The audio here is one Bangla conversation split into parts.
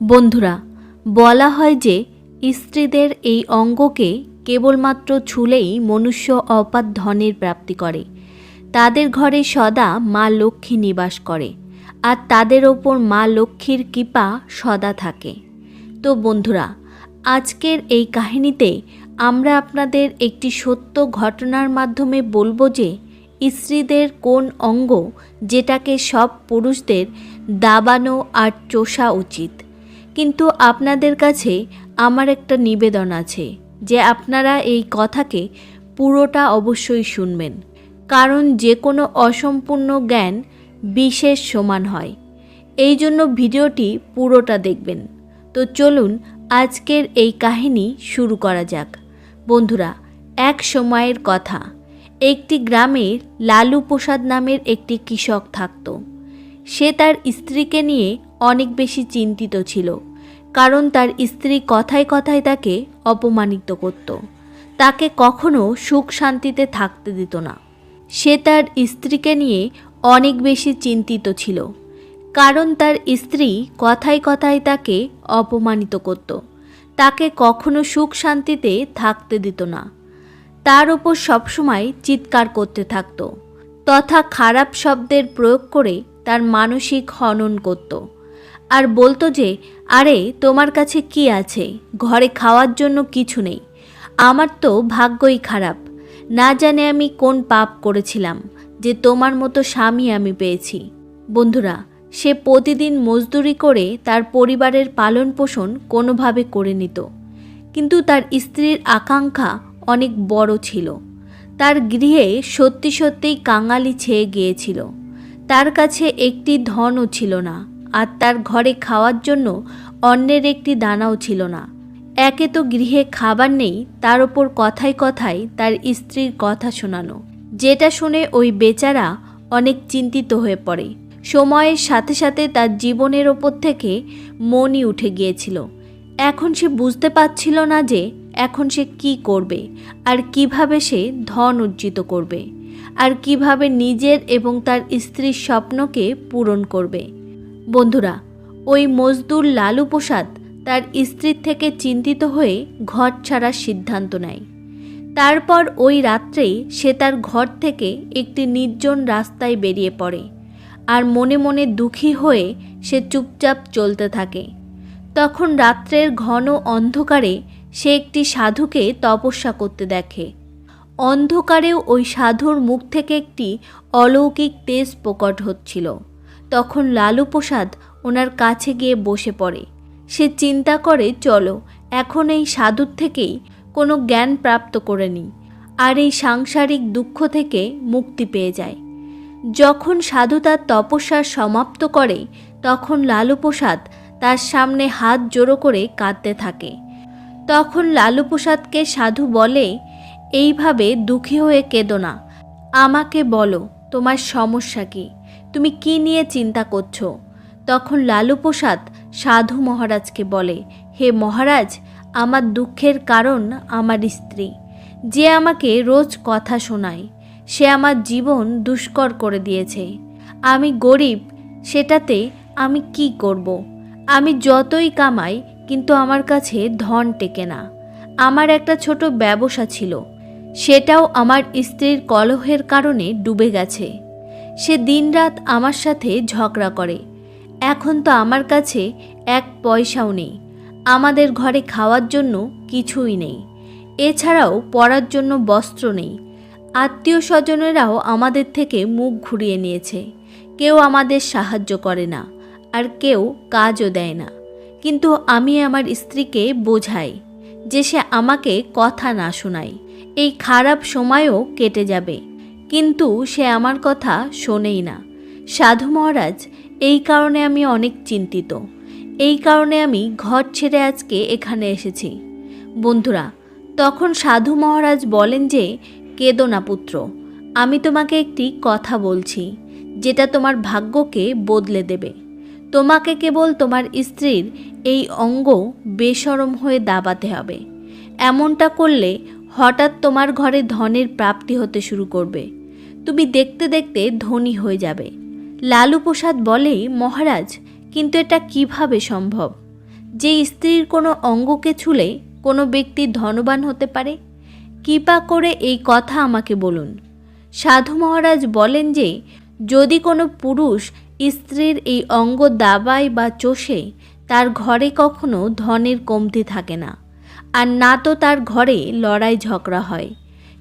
বন্ধুরা, বলা হয় যে স্ত্রীদের এই অঙ্গকে কেবলমাত্র ছুলেই মনুষ্য অপাত ধনের প্রাপ্তি করে। তাদের ঘরে সদা মা লক্ষ্মী নিবাস করে, আর তাদের ওপর মা লক্ষ্মীর কৃপা সদা থাকে। তো বন্ধুরা, আজকের এই কাহিনীতে আমরা আপনাদের একটি সত্য ঘটনার মাধ্যমে বলব যে স্ত্রীদের কোন অঙ্গ যেটাকে সব পুরুষদের দাবানো আর চোষা উচিত। কিন্তু আপনাদের কাছে আমার একটা নিবেদন আছে যে আপনারা এই কথাকে পুরোটা অবশ্যই শুনবেন। কারণ যে কোনো অসম্পূর্ণ জ্ঞান বিশেষ সমান হয়। এই জন্য ভিডিওটি পুরোটা দেখবেন। তো চলুন আজকের এই কাহিনী শুরু করা যাক। বন্ধুরা, এক সময়ের কথা। একটি গ্রামের লালু প্রসাদ নামের একটি কৃষক থাকত। সে তার স্ত্রীকে নিয়ে অনেক বেশি চিন্তিত ছিল। কারণ তার স্ত্রী কথায় কথায় তাকে অপমানিত করত। তাকে কখনো সুখ শান্তিতে থাকতে দিত না। সে তার স্ত্রীকে নিয়ে অনেক বেশি চিন্তিত ছিল। কারণ তার স্ত্রী কথায় কথায় তাকে অপমানিত করত। তাকে কখনো সুখ শান্তিতে থাকতে দিত না। তার ওপর সবসময় চিৎকার করতে থাকত। তথা খারাপ শব্দের প্রয়োগ করে তার মানসিক হনন করত। আর বলতো যে, আরে, তোমার কাছে কি আছে? ঘরে খাওয়ার জন্য কিছু নেই। আমার তো ভাগ্যই খারাপ। না জানে আমি কোন পাপ করেছিলাম, যে তোমার মতো স্বামী আমি পেয়েছি। বন্ধুরা, সে প্রতিদিন মজদুরি করে তার পরিবারের পালন পোষণ কোনোভাবে করে নিত। কিন্তু তার স্ত্রীর আকাঙ্ক্ষা অনেক বড় ছিল। তার গৃহে সত্যি সত্যিই কাঙালি ছেয়ে গিয়েছিল। তার কাছে একটি ধনও ছিল না। আর তার ঘরে খাওয়ার জন্য অন্যের একটি দানাও ছিল না। একে তো গৃহে খাবার নেই, তার ওপর কথায় কথায় তার স্ত্রীর কথা শোনানো। যেটা শুনে ওই বেচারা অনেক চিন্তিত হয়ে পড়ে। সময়ের সাথে সাথে তার জীবনের ওপর থেকে মনই উঠে গিয়েছিল। এখন সে বুঝতে পারছিল না যে এখন সে কি করবে আর কীভাবে সে ধন অর্জিত করবে। আর কীভাবে নিজের এবং তার স্ত্রীর স্বপ্নকে পূরণ করবে। বন্ধুরা, ওই মজদুর লালু প্রসাদ তার স্ত্রীর থেকে চিন্তিত হয়ে ঘর ছাড়ার সিদ্ধান্ত নেয়। তারপর ওই রাত্রেই সে তার ঘর থেকে একটি নির্জন রাস্তায় বেরিয়ে পড়ে আর মনে মনে দুঃখী হয়ে সে চুপচাপ চলতে থাকে। তখন রাত্রের ঘন অন্ধকারে সে একটি সাধুকে তপস্যা করতে দেখে। অন্ধকারেও ওই সাধুর মুখ থেকে একটি অলৌকিক তেজ প্রকট হচ্ছিল। তখন লালু প্রসাদ ওনার কাছে গিয়ে বসে পড়ে। সে চিন্তা করে, চলো, এখন এই সাধুর থেকেই কোনো জ্ঞান প্রাপ্ত করে নিই। আর এই সাংসারিক দুঃখ থেকে মুক্তি পেয়ে যায়। যখন সাধু তার তপস্যার সমাপ্ত করে, তখন লালু প্রসাদ তার সামনে হাত জোড়ো করে কাঁদতে থাকে। তখন লালু প্রসাদকে সাধু বলে, এইভাবে দুঃখী হয়ে কেঁদো না। আমাকে বলো, তোমার সমস্যা কি? তুমি কি নিয়ে চিন্তা করছ? তখন লালু প্রসাদ সাধু মহারাজকে বলে, হে মহারাজ, আমার দুঃখের কারণ আমার স্ত্রী। যে আমাকে রোজ কথা শোনায়, সে আমার জীবন দুষ্কর করে দিয়েছে। আমি গরিব, সেটাতে আমি কি করব। আমি যতই কামাই, কিন্তু আমার কাছে ধন টেকে না। আমার একটা ছোট ব্যবসা ছিল, সেটাও আমার স্ত্রীর কলহের কারণে ডুবে গেছে। সে দিনরাত আমার সাথে ঝগড়া করে। এখন তো আমার কাছে এক পয়সাও নেই। আমাদের ঘরে খাওয়ার জন্য কিছুই নেই। এছাড়াও পরার জন্য বস্ত্র নেই। আত্মীয় স্বজনেরাও আমাদের থেকে মুখ ঘুরিয়ে নিয়েছে। কেউ আমাদের সাহায্য করে না, আর কেউ কাজও দেয় না। কিন্তু আমি আমার স্ত্রীকে বোঝাই যে সে আমাকে কথা না শোনায়। এই খারাপ সময়ও কেটে যাবে। কিন্তু সে আমার কথা শোনেই না। সাধু মহারাজ, এই কারণে আমি অনেক চিন্তিত। এই কারণে আমি ঘর ছেড়ে আজকে এখানে এসেছি। বন্ধুরা, তখন সাধু মহারাজ বলেন যে কেদো না পুত্র, আমি তোমাকে একটি কথা বলছি, যেটা তোমার ভাগ্যকে বদলে দেবে। তোমাকে কেবল তোমার স্ত্রীর এই অঙ্গ বেসরম হয়ে দাবাতে হবে। এমনটা করলে হঠাৎ তোমার ঘরে ধনের প্রাপ্তি হতে শুরু করবে। তুমি দেখতে দেখতে ধনী হয়ে যাবে। লালু প্রসাদ বলে, মহারাজ, কিন্তু এটা কীভাবে সম্ভব? যে স্ত্রীর কোনো অঙ্গকে ছুলে কোনো ব্যক্তি ধনবান হতে পারে? কৃপা করে এই কথা আমাকে বলুন। সাধু মহারাজ বলেন যে, যদি কোনো পুরুষ স্ত্রীর এই অঙ্গ দাবায় বা চষে, তার ঘরে কখনো ধনের কমতি থাকে না। আর না তো তার ঘরে লড়াই ঝগড়া হয়।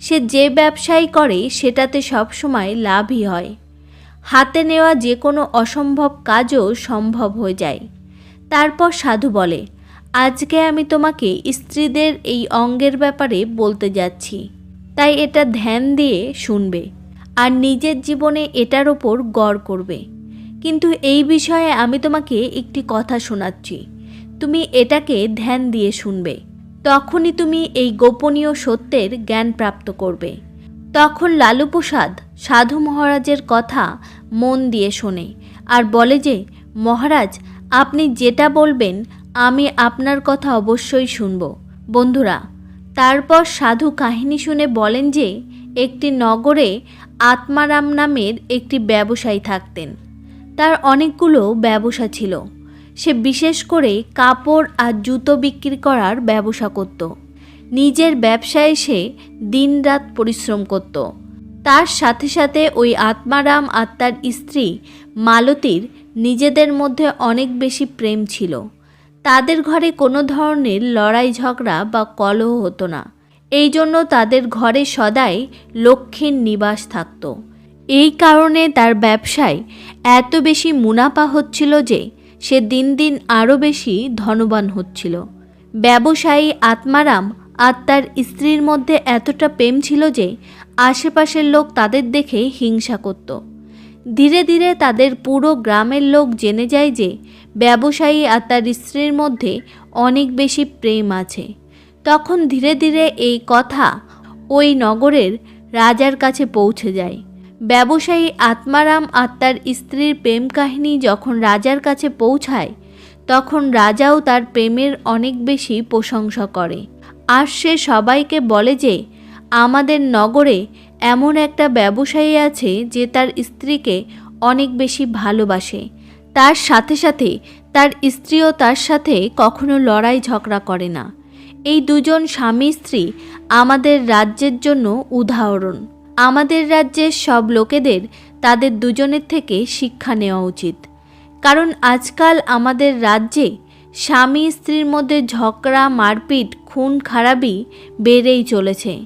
সে যে ব্যবসাই করে, সেটাতে সবসময় লাভই হয়। হাতে নেওয়া যে কোনো অসম্ভব কাজও সম্ভব হয়ে যায়। তারপর সাধু বলে, আজকে আমি তোমাকে স্ত্রীদের এই অঙ্গের ব্যাপারে বলতে যাচ্ছি। তাই এটা ধ্যান দিয়ে শুনবে আর নিজের জীবনে এটার ওপর গড় করবে। কিন্তু এই বিষয়ে আমি তোমাকে একটি কথা শোনাচ্ছি। তুমি এটাকে ধ্যান দিয়ে শুনবে। তখনই তুমি এই গোপনীয় সত্যের জ্ঞান প্রাপ্ত করবে। তখন লালু প্রসাদ সাধু মহারাজের কথা মন দিয়ে শোনে আর বলে যে, মহারাজ, আপনি যেটা বলবেন আমি আপনার কথা অবশ্যই শুনব। বন্ধুরা, তারপর সাধু কাহিনী শুনে বলেন যে, একটি নগরে আত্মারাম নামের একটি ব্যবসায়ী থাকতেন। তার অনেকগুলো ব্যবসা ছিল। সে বিশেষ করে কাপড় আর জুতো বিক্রি করার ব্যবসা করত। নিজের ব্যবসায় সে দিনরাত পরিশ্রম করত। তার সাথে সাথে ওই আত্মারাম আর তার স্ত্রী মালতীর নিজেদের মধ্যে অনেক বেশি প্রেম ছিল। তাদের ঘরে কোনো ধরনের লড়াই ঝগড়া বা কলহ হতো না। এই জন্য তাদের ঘরে সদাই লক্ষ্মীর নিবাস থাকত। এই কারণে তার ব্যবসায় এত বেশি মুনাফা হচ্ছিল যে সে দিন দিন আরও বেশি ধনবান হচ্ছিল। ব্যবসায়ী আত্মারাম আর তার স্ত্রীর মধ্যে এতটা প্রেম ছিল যে আশেপাশের লোক তাদের দেখে হিংসা করত। ধীরে ধীরে তাদের পুরো গ্রামের লোক জেনে যায় যে ব্যবসায়ী আর তার স্ত্রীর মধ্যে অনেক বেশি প্রেম আছে। তখন ধীরে ধীরে এই কথা ওই নগরের রাজার কাছে পৌঁছে যায়। ব্যবসায়ী আত্মারাম আর তার স্ত্রীর প্রেম কাহিনী যখন রাজার কাছে পৌঁছায়, তখন রাজাও তার প্রেমের অনেক বেশি প্রশংসা করে। আর সে সবাইকে বলে যে, আমাদের নগরে এমন একটা ব্যবসায়ী আছে যে তার স্ত্রীকে অনেক বেশি ভালোবাসে। তার সাথে সাথে তার স্ত্রীও তার সাথে কখনো লড়াই ঝগড়া করে না। এই দুজন স্বামী স্ত্রী আমাদের রাজ্যের জন্য উদাহরণ। আমাদের রাজ্যের সব লোকেদের তাদের দুজনের থেকে শিক্ষা নেওয়া উচিত। কারণ আজকাল আমাদের রাজ্যে স্বামী স্ত্রীর মধ্যে ঝগড়া, মারপিট, খুন খারাপই বেড়েই চলেছে।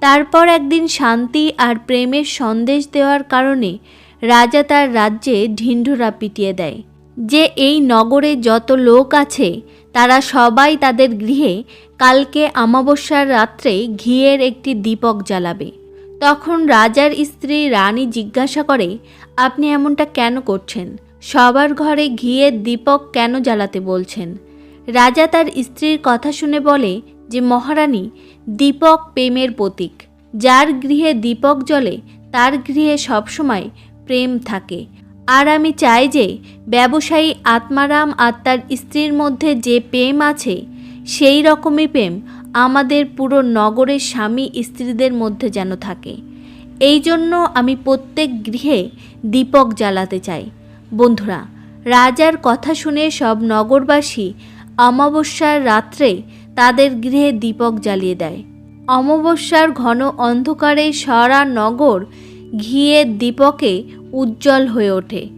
তারপর একদিন শান্তি আর প্রেমের সন্দেশ দেওয়ার কারণে রাজা তার রাজ্যে ঢিন্ঢুরা পিটিয়ে দেয়। যে এই নগরে যত লোক আছে, তারা সবাই তাদের গৃহে কালকে অমাবস্যার রাত্রে ঘিয়ের একটি দীপক জ্বালাবে। তখন রাজার স্ত্রী রানী জিজ্ঞাসা করে, আপনি এমনটা কেন করছেন? সবার ঘরে ঘিয়ের দীপক কেন জ্বালাতে বলছেন? রাজা তার স্ত্রীর কথা শুনে বলে যে, মহারানী, দীপক প্রেমের প্রতীক। যার গৃহে দীপক জ্বলে, তার গৃহে সবসময় প্রেম থাকে। আর আমি চাই যে, ব্যবসায়ী আত্মারাম আর তার স্ত্রীর মধ্যে যে প্রেম আছে, সেই রকমই প্রেম আমাদের পুরো নগরের স্বামী স্ত্রীদের মধ্যে যেন থাকে। এই জন্য আমি প্রত্যেক গৃহে দীপক জ্বালাতে চাই। বন্ধুরা, রাজার কথা শুনে সব নগরবাসী অমাবস্যার রাত্রে তাদের গৃহে দীপক জ্বালিয়ে দেয়। অমাবস্যার ঘন অন্ধকারে সারা নগর ঘিয়ের দীপকে উজ্জ্বল হয়ে ওঠে।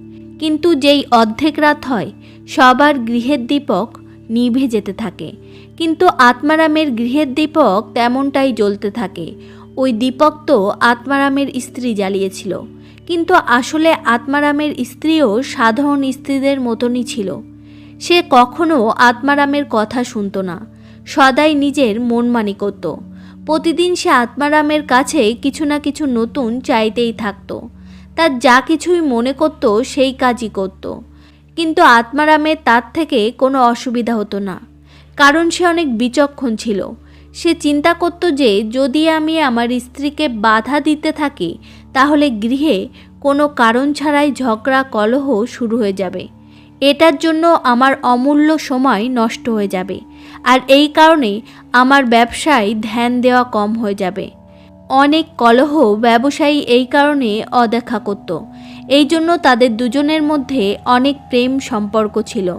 কিন্তু যেই অর্ধেক রাত হয়, সবার গৃহের দীপক নিভে যেতে থাকে। কিন্তু আত্মারামের গৃহের দীপক তেমনটাই জ্বলতে থাকে। ওই দীপক তো আত্মারামের স্ত্রী জ্বালিয়েছিল। কিন্তু আসলে আত্মারামের স্ত্রীও সাধারণ স্ত্রীদের মতনই ছিল। সে কখনো আত্মারামের কথা শুনতো না। সদাই নিজের মনমানি করত। প্রতিদিন সে আত্মারামের কাছে কিছু না কিছু নতুন চাইতেই থাকতো। তার যা কিছুই মনে করত সেই কাজই করত। কিন্তু আত্মারামের তার থেকে কোনো অসুবিধা হতো না। কারণ সে অনেক বিচক্ষণ ছিল। সে চিন্তা করত যে, যদি আমি আমার স্ত্রীকে বাধা দিতে থাকি, তাহলে গৃহে কোনো কারণ ছাড়াই ঝগড়া, কলহ শুরু হয়ে যাবে। এটার জন্য আমার অমূল্য সময় নষ্ট হয়ে যাবে। আর এই কারণে আমার ব্যবসায় ধ্যান দেওয়া কম হয়ে যাবে। অনেক কলহ ব্যবসায়ী এই কারণে অদেখা করত। এই জন্য তাদের দুজনের মধ্যে অনেক প্রেম সম্পর্ক ছিল।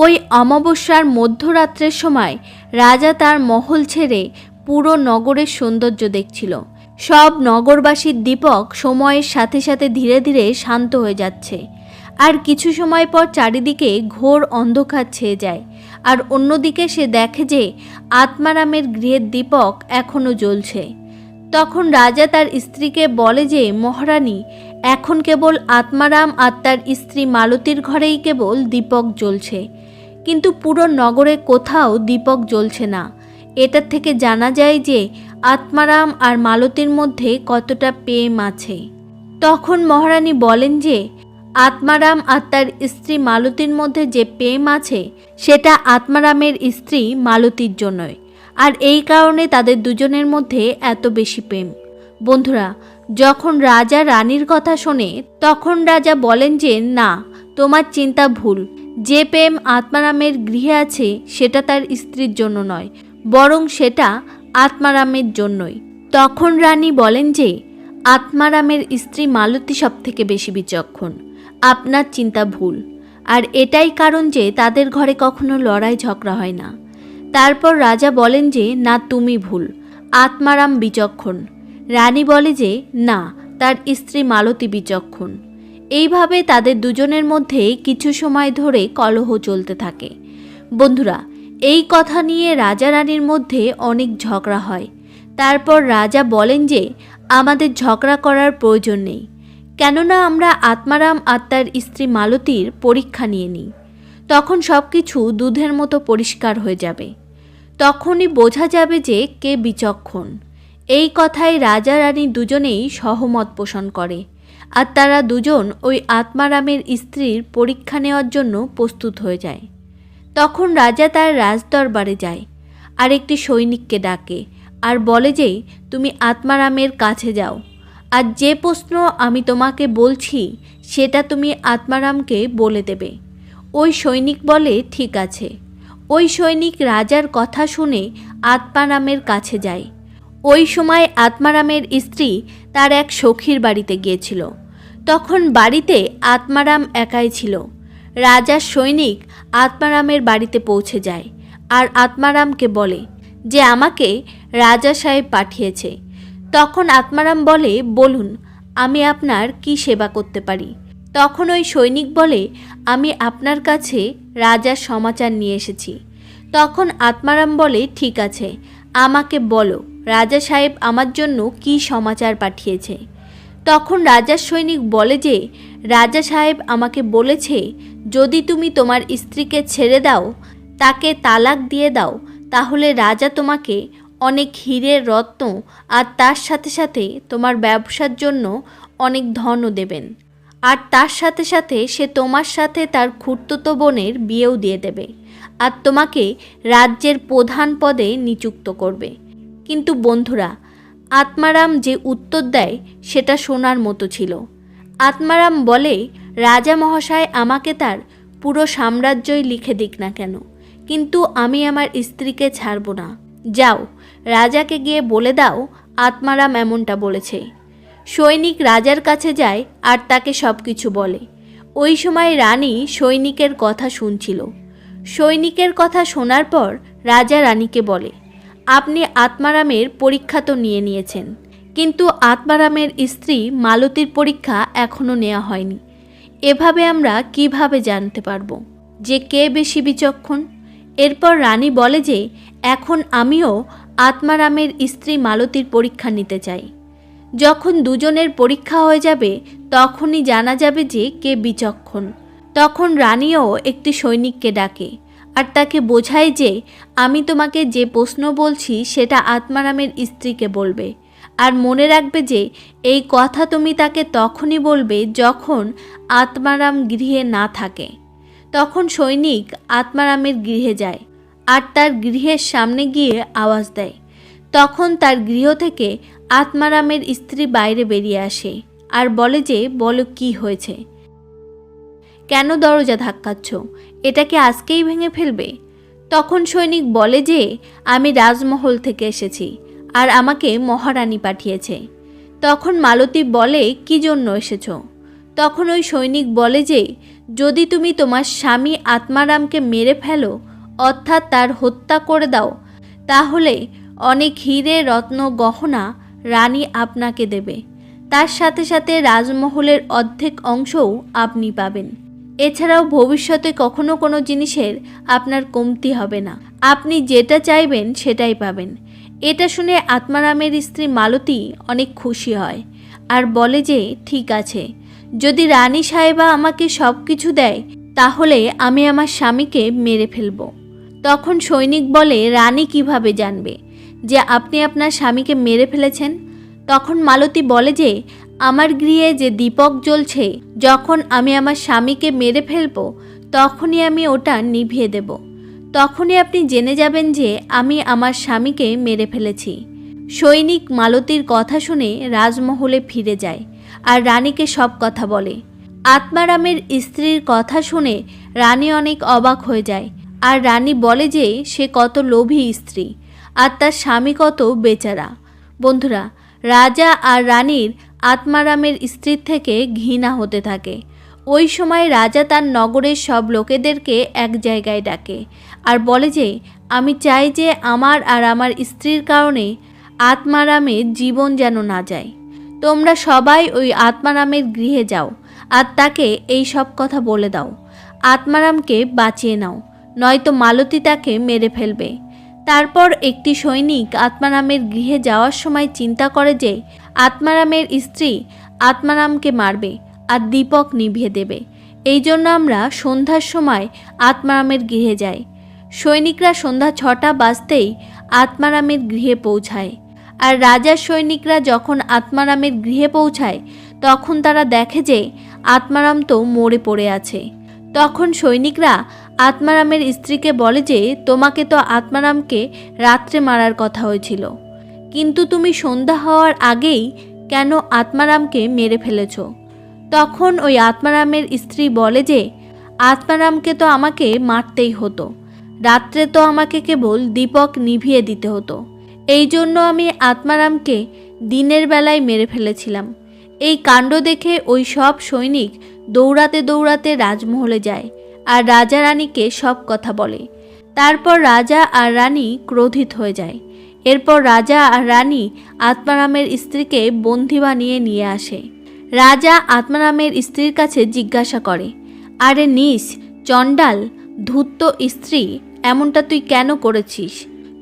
ওই অমাবস্যার মধ্যরাত্রের সময় রাজা তার মহল ছেড়ে পুরো নগরের সৌন্দর্য দেখছিল। সব নগরবাসীর দীপক সময়ের সাথে সাথে ধীরে ধীরে শান্ত হয়ে যাচ্ছে। আর কিছু সময় পর চারিদিকে ঘোর অন্ধকার ছেয়ে যায়। আর অন্যদিকে সে দেখে যে আত্মারামের গৃহের দীপক এখনও জ্বলছে। তখন রাজা তার স্ত্রীকে বলে যে, মহারানী, এখন কেবল আত্মারাম আর তার স্ত্রী মালতীর ঘরেই কেবল দীপক জ্বলছে। কিন্তু পুরো নগরে কোথাও দীপক জ্বলছে না। এটার থেকে জানা যায় যে আত্মারাম আর মালতীর মধ্যে কতটা প্রেম আছে। তখন মহারানী বলেন যে, আত্মারাম আর তার স্ত্রী মালতীর মধ্যে যে প্রেম আছে, সেটা আত্মারামের স্ত্রী মালতীর জন্যই। আর এই কারণে তাদের দুজনের মধ্যে এত বেশি প্রেম। বন্ধুরা, যখন রাজা রানীর কথা শোনে, তখন রাজা বলেন যে, না, তোমার চিন্তা ভুল। যে প্রেম আত্মারামের গৃহে আছে, সেটা তার স্ত্রীর জন্য নয়, বরং সেটা আত্মারামের জন্যই। তখন রানী বলেন যে আত্মারামের স্ত্রী মালতী সব থেকে বেশি বিচক্ষণ, আপনার চিন্তা ভুল। আর এটাই কারণ যে, তাদের ঘরে কখনো লড়াই ঝগড়া হয় না। তারপর রাজা বলেন যে, না, তুমি ভুল আত্মারাম বিচক্ষণ। রানী বলে যে, না, তার স্ত্রী মালতী বিচক্ষণ। এইভাবে তাদের দুজনের মধ্যে কিছু সময় ধরে কলহ চলতে থাকে। বন্ধুরা, এই কথা নিয়ে রাজা রানীর মধ্যে অনেক ঝগড়া হয়। তারপর রাজা বলেন যে, আমাদের ঝগড়া করার প্রয়োজন নেই। কেননা আমরা আত্মারাম আত্মার স্ত্রী মালতীর পরীক্ষা নিয়ে নিই। তখন সব কিছু দুধের মতো পরিষ্কার হয়ে যাবে। তখনই বোঝা যাবে যে কে বিচক্ষণ। এই কথায় রাজা রানী দুজনেই সহমত পোষণ করে। আর তারা দুজন ওই আত্মারামের স্ত্রীর পরীক্ষা নেওয়ার জন্য প্রস্তুত হয়ে যায়। তখন রাজা তার রাজদরবারে যায় আর একটি সৈনিককে ডাকে আর বলে যে, তুমি আত্মারামের কাছে যাও। আর যে প্রশ্ন আমি তোমাকে বলছি, সেটা তুমি আত্মারামকে বলে দেবে ওই সৈনিক বলে, ঠিক আছে ওই সৈনিক রাজার কথা শুনে আত্মারামের কাছে যায়। ওই সময় আত্মারামের স্ত্রী তার এক সখীর বাড়িতে গিয়েছিল। তখন বাড়িতে আত্মারাম একাই ছিল। রাজার সৈনিক আত্মারামের বাড়িতে পৌঁছে যায় আর আত্মারামকে বলে যে আমাকে রাজা সাহেব পাঠিয়েছে। তখন আত্মারাম বলে, বলুন, আমি আপনার কি সেবা করতে পারি? তখন ওই সৈনিক বলে, আমি আপনার কাছে রাজার সমাচার নিয়ে এসেছি। তখন আত্মারাম বলে, ঠিক আছে, আমাকে বলো। রাজা সাহেব আমার জন্য কি সমাচার পাঠিয়েছে? তখন রাজার সৈনিক বলে যে, রাজা সাহেব আমাকে বলেছে, যদি তুমি তোমার স্ত্রীকে ছেড়ে দাও, তাকে তালাক দিয়ে দাও, তাহলে রাজা তোমাকে অনেক হীরের রত্ন আর তার সাথে সাথে তোমার ব্যবসার জন্য অনেক ধনও দেবেন। আর তার সাথে সাথে সে তোমার সাথে তার খুঁড়তুতো বোনের বিয়েও দিয়ে দেবে। আর তোমাকে রাজ্যের প্রধান পদে নিযুক্ত করবে। কিন্তু বন্ধুরা, আত্মারাম যে উত্তর দেয়, সেটা শোনার মতো ছিল। আত্মারাম বলে, রাজা মহাশয় আমাকে তার পুরো সাম্রাজ্যই লিখে দিক না কেন, কিন্তু আমি আমার স্ত্রীকে ছাড়ব না। যাও, রাজাকে গিয়ে বলে দাও, আত্মারাম এমনটা বলেছে। সৈনিক রাজার কাছে যায় আর তাকে সব কিছু বলে। ওই সময় রানী সৈনিকের কথা শুনছিল। সৈনিকের কথা শোনার পর রাজা রানীকে বলে আপনি আত্মারামের পরীক্ষা তো নিয়ে নিয়েছেন। কিন্তু আত্মারামের স্ত্রী মালতীর পরীক্ষা এখনও নেওয়া হয়নি। এভাবে আমরা কীভাবে জানতে পারব যে কে বেশি বিচক্ষণ? এরপর রানী বলে যে, এখন আমিও আত্মারামের স্ত্রী মালতীর পরীক্ষা নিতে চাই। যখন দুজনের পরীক্ষা হয়ে যাবে, তখনই জানা যাবে যে কে বিচক্ষণ। তখন রানীও একটি সৈনিককে ডাকে আর তাকে বোঝায় যে আমি তোমাকে যে প্রশ্ন বলছি সেটা আত্মারামের স্ত্রীকে বলবে। আর মনে রাখবে যে এই কথা তুমি তাকে তখনই বলবে যখন আত্মারাম গৃহে না থাকে। তখন সৈনিক আত্মারামের গৃহে যায় আর তার গৃহের সামনে গিয়ে আওয়াজ দেয়। তখন তার গৃহ থেকে আত্মারামের স্ত্রী বাইরে বেরিয়ে আসে আর বলে যে, বলো কি হয়েছে? কেন দরজা ধাক্কাচ্ছ? এটা কি আজকেই ভেঙে ফেলবে? তখন সৈনিক বলে যে, আমি রাজমহল থেকে এসেছি, আর আমাকে মহারানী পাঠিয়েছে। তখন মালতী বলে, কি জন্য এসেছ? তখন ওই সৈনিক বলে যে, যদি তুমি তোমার স্বামী আত্মারামকে মেরে ফেলো, অর্থাৎ তার হত্যা করে দাও, তাহলে অনেক হিরে, রত্ন, গহনা রানী আপনাকে দেবে। তার সাথে সাথে রাজমহলের অর্ধেক অংশও আপনি পাবেন। এছাড়াও ভবিষ্যতে কখনো কোনো জিনিসের আপনার কমতি হবে না। আপনি যেটা চাইবেন সেটাই পাবেন। এটা শুনে আত্মারামের স্ত্রী মালতী অনেক খুশি হয় আর বলে যে, ঠিক আছে। যদি রানী সাহেবা আমাকে সব কিছু দেয়, তাহলে আমি আমার স্বামীকে মেরে ফেলব। তখন সৈনিক বলে, রানী কীভাবে জানবে যে আপনি আপনার স্বামীকে মেরে ফেলেছেন? তখন মালতী বলে যে আমার গৃহে যে দীপক জ্বলছে, যখন আমি আমার স্বামীকে মেরে ফেলব, তখনই আমি ওটা নিভিয়ে দেব। তখনই আপনি জেনে যাবেন যে আমি আমার স্বামীকে মেরে ফেলেছি। সৈনিক মালতীর কথা শুনে রাজমহলে ফিরে যায় আর রানীকে সব কথা বলে। আত্মারামের স্ত্রীর কথা শুনে রানী অনেক অবাক হয়ে যায় আর রানী বলে যে সে কত লোভী স্ত্রী আর তার স্বামী কত বেচারা। বন্ধুরা, রাজা আর রানীর আত্মারামের স্ত্রীর থেকে ঘৃণা হতে থাকে। ওই সময় রাজা তার নগরের সব লোকেদেরকে এক জায়গায় ডাকে আর বলে যে, আমি চাই যে আমার আর আমার স্ত্রীর কারণে আত্মারামের জীবন যেন না যায়। তোমরা সবাই ওই আত্মারামের গৃহে যাও আর তাকে এই সব কথা বলে দাও। আত্মারামকে বাঁচিয়ে নাও, নয়তো মালতী তাকে মেরে ফেলবে। তারপর একটি সৈনিক আত্মারামের গৃহে যাওয়ার সময় চিন্তা করে যে, আত্মারামের স্ত্রী আত্মারামকে মারবে আর দীপক নিভিয়ে দেবে। এই জন্য আমরা সন্ধ্যার সময় আত্মারামের গৃহে যাই। সৈনিকরা সন্ধ্যা ছটা বাজতেই আত্মারামের গৃহে পৌঁছায়। আর রাজার সৈনিকরা যখন আত্মারামের গৃহে পৌঁছায়, তখন তারা দেখে যে, আত্মারাম তো মরে পড়ে আছে। তখন সৈনিকরা আত্মারামের স্ত্রীকে বলে যে, তোমাকে তো আত্মারামকে রাত্রে মারার কথা হয়েছিল। কিন্তু তুমি সন্ধ্যা হওয়ার আগেই কেন আত্মারামকে মেরে ফেলেছ? তখন ওই আত্মারামের স্ত্রী বলে যে, আত্মারামকে তো আমাকে মারতেই হতো। রাত্রে তো আমাকে কেবল দীপক নিভিয়ে দিতে হতো। এই জন্য আমি আত্মারামকে দিনের বেলায় মেরে ফেলেছিলাম। এই কাণ্ড দেখে ওই সব সৈনিক দৌড়াতে দৌড়াতে রাজমহলে যায়। আর রাজা রানীকে সব কথা বলে। তারপর রাজা আর রানী ক্রোধিত হয়ে যায়। এরপর রাজা আর রানী আত্মারামের স্ত্রীকে বন্দি বানিয়ে নিয়ে আসে। রাজা আত্মারামের স্ত্রীর কাছে জিজ্ঞাসা করে, আরে নিস, চণ্ডাল, ধূর্ত স্ত্রী, এমনটা তুই কেন করেছিস?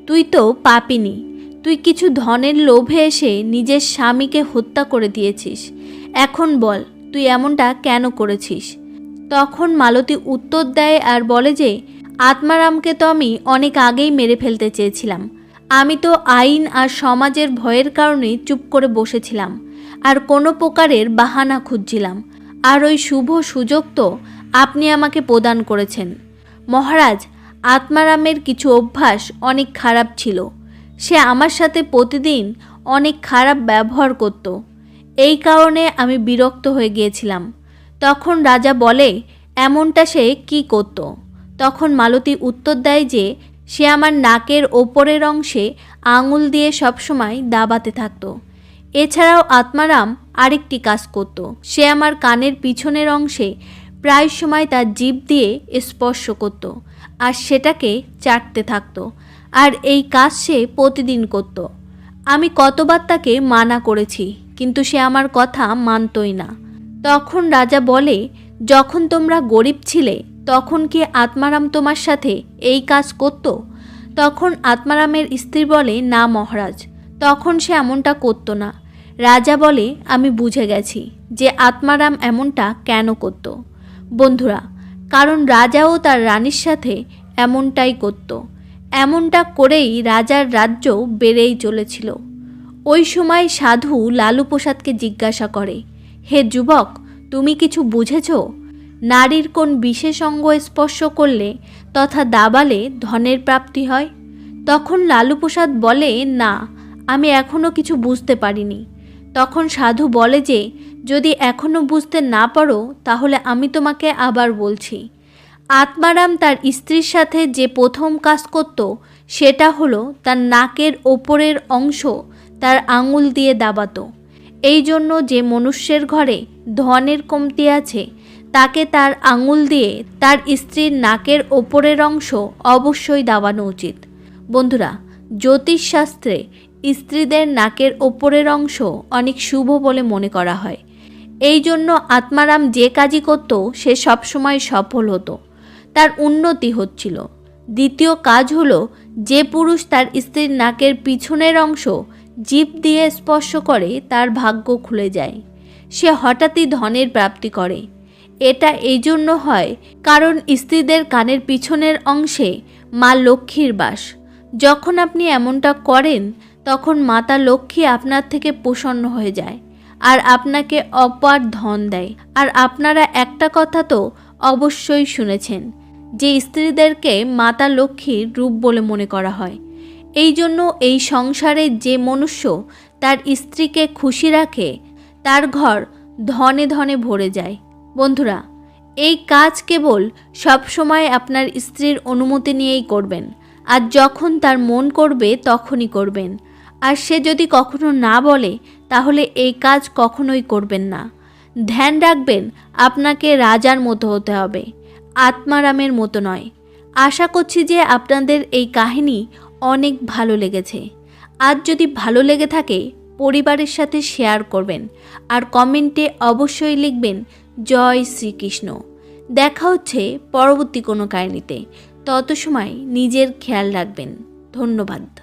তুই তো পাপিনি। তুই কিছু ধনের লোভে এসে নিজের স্বামীকে হত্যা করে দিয়েছিস। এখন বল, তুই এমনটা কেন করেছিস? তখন মালতী উত্তর দেয় আর বলে যে, আত্মারামকে তো আমি অনেক আগেই মেরে ফেলতে চেয়েছিলাম। আমি তো আইন আর সমাজের ভয়ের কারণে চুপ করে বসেছিলাম আর কোনো প্রকারের বাহানা খুঁজছিলাম। আর ওই শুভ সুযোগ তো আপনি আমাকে প্রদান করেছেন। মহারাজ, আত্মারামের কিছু অভ্যাস অনেক খারাপ ছিল। সে আমার সাথে প্রতিদিন অনেক খারাপ ব্যবহার করত। এই কারণে আমি বিরক্ত হয়ে গিয়েছিলাম। তখন রাজা বলে, এমনটা সে কি করত? তখন মালতী উত্তর দেয় যে, সে আমার নাকের ওপরের অংশে আঙুল দিয়ে সবসময় দাবাতে থাকত। এছাড়াও আত্মারাম আরেকটি কাজ করত। সে আমার কানের পিছনের অংশে প্রায় সময় তার জিভ দিয়ে স্পর্শ করত আর সেটাকে চাটতে থাকতো আর এই কাজ সে প্রতিদিন করত। আমি কতবার তাকে মানা করেছি, কিন্তু সে আমার কথা মানতই না। তখন রাজা বলে, যখন তোমরা গরিব ছিলে, তখন কি আত্মারাম তোমার সাথে এই কাজ করত? তখন আত্মারামের স্ত্রী বলে, না মহারাজ, তখন সে এমনটা করতো না। রাজা বলে, আমি বুঝে গেছি যে আত্মারাম এমনটা কেন করত। বন্ধুরা, কারণ রাজাও তার রানীর সাথে এমনটাই করত। এমনটা করেই রাজার রাজ্য বেড়েই চলেছিল। ওই সময় সাধু লালু প্রসাদকে জিজ্ঞাসা করে হে যুবক, তুমি কিছু বুঝেছ? নারীর কোন বিশেষ অঙ্গ স্পর্শ করলে তথা দাবালে ধনের প্রাপ্তি হয়? তখন লালু প্রসাদ বলে, না, আমি এখনও কিছু বুঝতে পারিনি। তখন সাধু বলে যে, যদি এখনও বুঝতে না পারো, তাহলে আমি তোমাকে আবার বলছি। আত্মারাম তার স্ত্রীর সাথে যে প্রথম কাজ করত, সেটা হলো তার নাকের ওপরের অংশ তার আঙুল দিয়ে দাবাতো। এই জন্য যে মনুষ্যের ঘরে ধনের কমতি আছে, তাকে তার আঙুল দিয়ে তার স্ত্রীর নাকের ওপরের অংশ অবশ্যই দাবানো উচিত। বন্ধুরা, জ্যোতিষশাস্ত্রে স্ত্রীদের নাকের ওপরের অংশ অনেক শুভ বলে মনে করা হয়। এই জন্য আত্মারাম যে কাজই করত, সে সবসময় সফল হতো। তার উন্নতি হচ্ছিল। দ্বিতীয় কাজ হলো, যে পুরুষ তার স্ত্রীর নাকের পিছনের অংশ জিভ দিয়ে স্পর্শ করে তার ভাগ্য খুলে যায়। সে হঠাৎই ধনের প্রাপ্তি করে। এটা এই জন্য হয় কারণ স্ত্রীদের কানের পিছনের অংশে মা লক্ষ্মীর বাস। যখন আপনি এমনটা করেন, তখন মাতা লক্ষ্মী আপনার থেকে প্রসন্ন হয়ে যায় আর আপনাকে অপার ধন দেয়। আর আপনারা একটা কথা তো অবশ্যই শুনেছেন যে স্ত্রীদেরকে মাতা লক্ষ্মীর রূপ বলে মনে করা হয়। এই জন্য এই সংসারে যে মনুষ্য তার স্ত্রীকে খুশি রাখে, তার ঘর ধনে ধনে ভরে যায়। বন্ধুরা, এই কাজ কেবল সবসময় আপনার স্ত্রীর অনুমতি নিয়েই করবেন। আর যখন তার মন করবে, তখনই করবেন। আর সে যদি কখনো না বলে, তাহলে এই কাজ কখনোই করবেন না। ধ্যান রাখবেন, আপনাকে রাজার মতো হতে হবে। আত্মারামের মতো নয়। আশা করছি যে আপনাদের এই কাহিনী অনেক ভালো লেগেছে। আজ যদি ভালো লেগে থাকে, পরিবারের সাথে শেয়ার করবেন আর কমেন্টে অবশ্যই লিখবেন, জয় শ্রীকৃষ্ণ। দেখা হচ্ছে পরবর্তী কোনো কাহিনীতে। তত সময় নিজের খেয়াল রাখবেন। ধন্যবাদ।